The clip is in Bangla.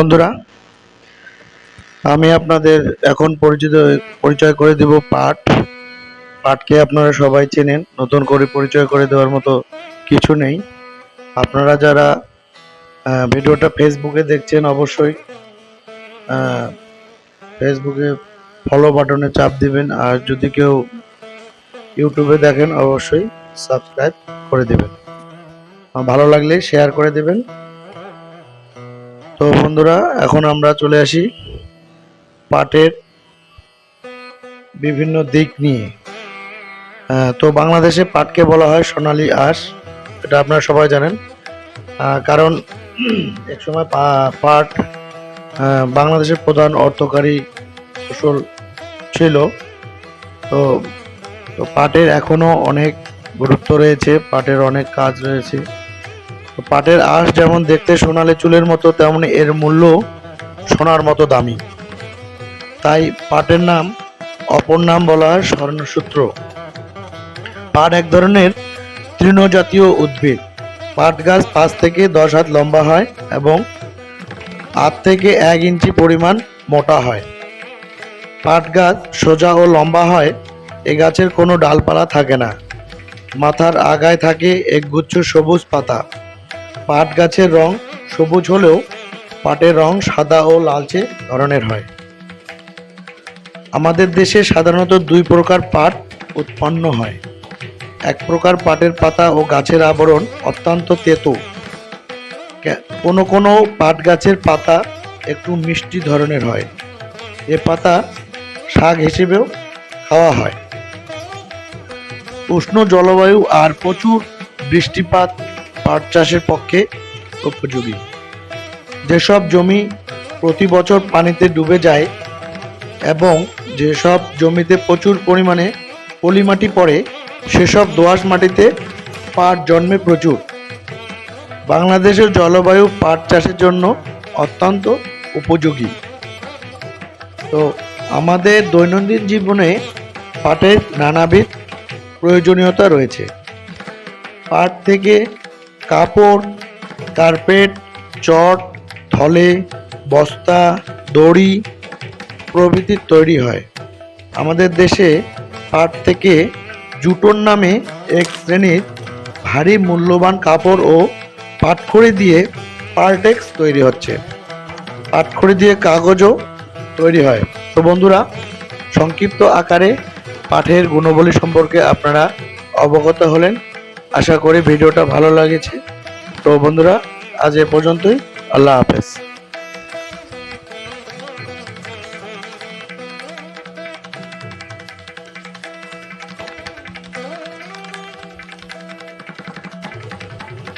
বন্ধুরা, আমি আপনাদের এখন পরিচিত, পরিচয় করে দেব পাট। পাটকে আপনারা সবাই চেনেন, নতুন করে পরিচয় করে দেওয়ার মতো কিছু নেই। আপনারা যারা ভিডিওটা ফেসবুকে দেখছেন, অবশ্যই ফেসবুকে ফলো বাটনে চাপ দিবেন। আর যদি কেউ ইউটিউবে দেখেন, অবশ্যই সাবস্ক্রাইব করে দেবেন। ভালো লাগলে শেয়ার করে দেবেন। তো বন্ধুরা, এখন আমরা চলে আসি পাটের বিভিন্ন দিক নিয়ে। তো বাংলাদেশে পাটকে বলা হয় সোনালী আঁশ, এটা আপনারা সবাই জানেন। কারণ একসময় পাট বাংলাদেশের প্রধান অর্থকারী ফসল ছিল। তো তো পাটের এখনও অনেক গুরুত্ব রয়েছে, পাটের অনেক কাজ রয়েছে। পাটের আঁশ যেমন দেখতে সোনালী চুলের মতো, তেমনি এর মূল্য সোনার মতো দামি। তাই পাটের নাম অপর নাম বলা হয় স্বর্ণসূত্র। পাট এক ধরনের তৃণজাতীয় উদ্ভিদ। পাট গাছ পাঁচ থেকে দশ হাত লম্বা হয় এবং আট থেকে এক ইঞ্চি পরিমাণ মোটা হয়। পাট গাছ সোজা ও লম্বা হয়, এ গাছের কোনো ডালপালা থাকে না। মাথার আগায় থাকে একগুচ্ছ সবুজ পাতা। পাট গাছের রং সবুজ হলেও পাটের রং সাদা ও লালচে ধরনের হয়। আমাদের দেশে সাধারণত দুই প্রকার পাট উৎপন্ন হয়। এক প্রকার পাটের পাতা ও গাছের আবরণ অত্যন্ত তেতো। কোনো কোনো পাট গাছের পাতা একটু মিষ্টি ধরনের হয়। এ পাতা শাক হিসেবেও খাওয়া হয়। উষ্ণ জলবায়ু আর প্রচুর বৃষ্টিপাত পাট চাষের পক্ষে উপযোগী। যেসব জমি প্রতি বছর পানিতে ডুবে যায় এবং যেসব জমিতে প্রচুর পরিমাণে পলিমাটি পড়ে, সেসব দোআঁশ মাটিতে পাট জন্মে প্রচুর। বাংলাদেশের জলবায়ু পাট চাষের জন্য অত্যন্ত উপযোগী। তো আমাদের দৈনন্দিন জীবনে পাটের নানাবিধ প্রয়োজনীয়তা রয়েছে। পাট থেকে কাপড়, কার্পেট, চট, থলে, বস্তা, দড়ি প্রভৃতি তৈরি হয়। আমাদের দেশে পাট থেকে জুটোর নামে এক শ্রেণির ভারী মূল্যবান কাপড় ও পাটখড়ি দিয়ে পার্টেক্স তৈরি হচ্ছে। পাটখড়ি দিয়ে কাগজও তৈরি হয়। তো বন্ধুরা, সংক্ষিপ্ত আকারে পাঠের গুণবলী সম্পর্কে আপনারা অবগত হলেন। আশা করি ভিডিওটা ভালো লাগেছে। তো বন্ধুরা আজ এ পর্যন্তই। আল্লাহ হাফেজ।